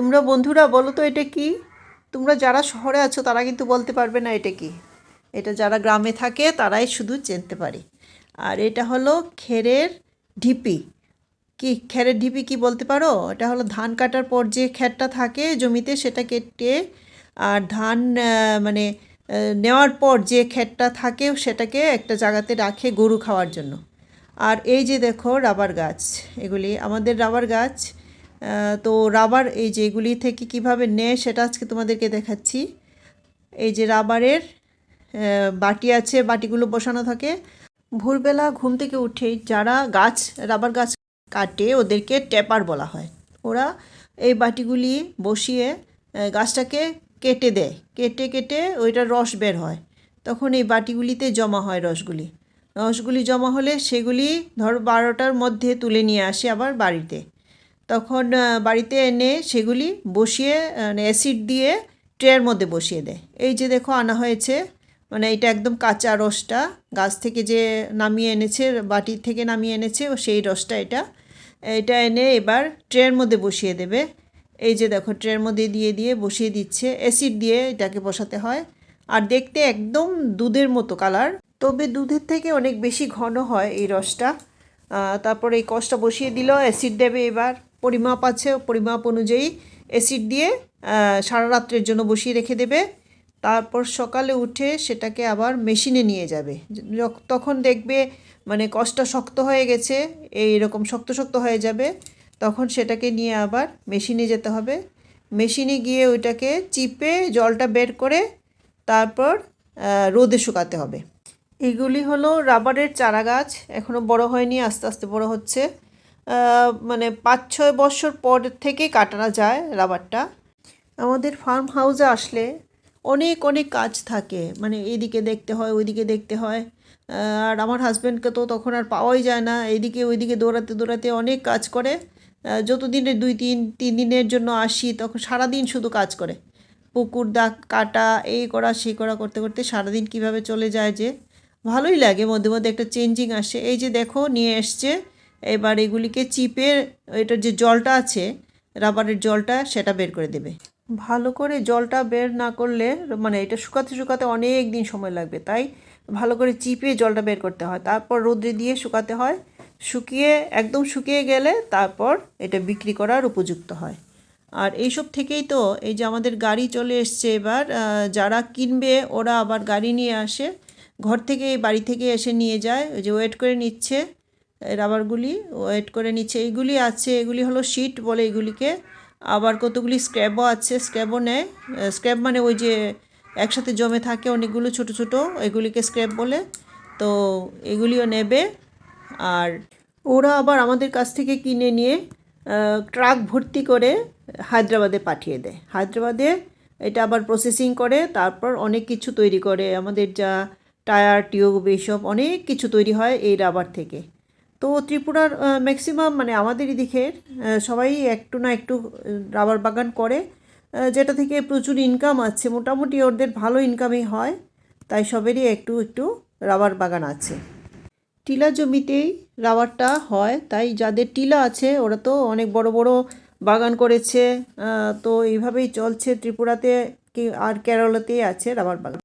তোমরা বন্ধুরা বলো তো এটা কি? তোমরা যারা শহরে আছো তারা কিন্তু বলতে পারবে না এটা কি। এটা যারা গ্রামে থাকে তারাই শুধু চিনতে পারে। আর এটা হলো খেরের ঢিপি। কি খেরের ঢিপি কি বলতে পারো? এটা হলো ধান কাটার পর যে খেরটা থাকে জমিতে সেটা কেটে আর ধান মানে নেওয়ার পর যে খেরটা থাকে সেটাকে একটা জায়গাতে রাখে গরু খাওয়ার জন্য। আর এই যে দেখো রাবার গাছ, এগুলি আমাদের রাবার গাছ। তো রাবার এই যে এগুলি থেকে কীভাবে নেয় সেটা আজকে তোমাদেরকে দেখাচ্ছি। এই যে রাবারের বাটি আছে, বাটিগুলো বসানো থাকে। ভোরবেলা ঘুম থেকে উঠেই যারা গাছ রাবার গাছ কাটে ওদেরকে ট্যাপার বলা হয়। ওরা এই বাটিগুলি বসিয়ে গাছটাকে কেটে দেয়। কেটে কেটে ওইটার রস বের হয়। তখন এই বাটিগুলিতে জমা হয় রসগুলি। রসগুলি জমা হলে সেগুলি ধরো বারোটার মধ্যে তুলে নিয়ে আসে আবার বাড়িতে। তখন বাড়িতে এনে সেগুলি বসিয়ে মানে অ্যাসিড দিয়ে ট্রের মধ্যে বসিয়ে দেয়। এই যে দেখো আনা হয়েছে মানে এটা একদম কাঁচা রসটা, গাছ থেকে যে নামিয়ে এনেছে, বাটি থেকে নামিয়ে এনেছে, ও সেই রসটা এটা। এটা এনে এবার ট্রের মধ্যে বসিয়ে দেবে। এই যে দেখো, ট্রের মধ্যে দিয়ে দিয়ে বসিয়ে দিচ্ছে, অ্যাসিড দিয়ে এটাকে বসাতে হয়। আর দেখতে একদম দুধের মতো কালার, তবে দুধের থেকে অনেক বেশি ঘন হয় এই রসটা। তারপরে এই কষটা বসিয়ে দিল, অ্যাসিড দেবে এবার। পরিমাপ আছে, পরিমাপ অনুযায়ী অ্যাসিড দিয়ে সারা রাত্রের জন্য বসিয়ে রেখে দেবে। তারপর সকালে উঠে সেটাকে আবার মেশিনে নিয়ে যাবে। তখন দেখবে মানে কষটা শক্ত হয়ে গেছে, এই রকম শক্ত শক্ত হয়ে যাবে। তখন সেটাকে নিয়ে আবার মেশিনে যেতে হবে। মেশিনে গিয়ে ওইটাকে চিপে জলটা বের করে তারপর রোদে শুকাতে হবে। এগুলি হলো রাবারের চারা গাছ এখনও বড় হয়নি, আস্তে আস্তে বড় হচ্ছে। মানে পাঁচ ছয় বছর পর থেকে কাটানো যায় রাবারটা। আমাদের ফার্ম হাউসে আসলে অনেক অনেক কাজ থাকে। মানে এইদিকে দেখতে হয়, ওইদিকে দেখতে হয়। আর আমার হাজব্যান্ডকে তো তখন আর পাওয়াই যায় না। এইদিকে ওইদিকে দৌড়াতে দৌড়াতে অনেক কাজ করে। যতদিনে দুই তিন তিন দিনের জন্য আসি, তখন সারাদিন শুধু কাজ করে। পুকুর দাগ কাটা, এই করা, সেই করা করতে করতে সারাদিন কীভাবে চলে যায় যে, ভালোই লাগে। মধ্যে মধ্যে একটা চেঞ্জিং আসে। এই যে দেখো, নিয়ে এসছে এবার এগুলিকে চিপে এটার যে জলটা আছে, রাবারের জলটা সেটা বের করে দেবে। ভালো করে জলটা বের না করলে মানে এটা শুকাতে শুকাতে অনেক দিন সময় লাগবে, তাই ভালো করে চিপে জলটা বের করতে হয়। তারপর রোদ্রে দিয়ে শুকাতে হয়, শুকিয়ে, একদম শুকিয়ে গেলে তারপর এটা বিক্রি করার উপযুক্ত হয়। আর এইসব থেকেই তো এই যে আমাদের গাড়ি চলে এসছে এবার যারা কিনবে ওরা আবার গাড়ি নিয়ে আসে, ঘর থেকে, বাড়ি থেকে এসে নিয়ে যায়, ওই যে ওয়েট করে নিচ্ছে। রাবারগুলি ওয়েট করে নিচ্ছে। এইগুলি আছে, এগুলি হলো শিট বলে এগুলিকে। আবার কতগুলি স্ক্র্যাবও আছে স্ক্র্যাবও নেয় স্ক্র্যাব মানে ওই যে একসাথে জমে থাকে অনেকগুলো ছোট ছোট, এগুলিকে স্ক্র্যাব বলে। তো এগুলিও নেবে। আর ওরা আবার আমাদের কাছ থেকে কিনে নিয়ে ট্রাক ভর্তি করে হায়দ্রাবাদে পাঠিয়ে দেয়। হায়দ্রাবাদে এটা আবার প্রসেসিং করে, তারপর অনেক কিছু তৈরি করে। আমাদের যা টায়ার টিউব এইসব অনেক কিছু তৈরি হয় এই রাবার থেকে। তো ত্রিপুরার ম্যাক্সিমাম মানে আমাদের এদিকের সবাই একটু না একটু রাবার বাগান করে যেটা থেকে প্রচুর ইনকাম আছে। মোটামুটি ওদের ভালো ইনকামই হয়, তাই সবেরই একটু একটু রাবার বাগান আছে। টিলা জমিতেই রাবারটা হয়, তাই যাদের টিলা আছে, ওরা তো অনেক বড় বড় বাগান করেছে তো এইভাবেই চলছে ত্রিপুরাতে, কি আর কেরলাতেই আছে রাবার বাগান।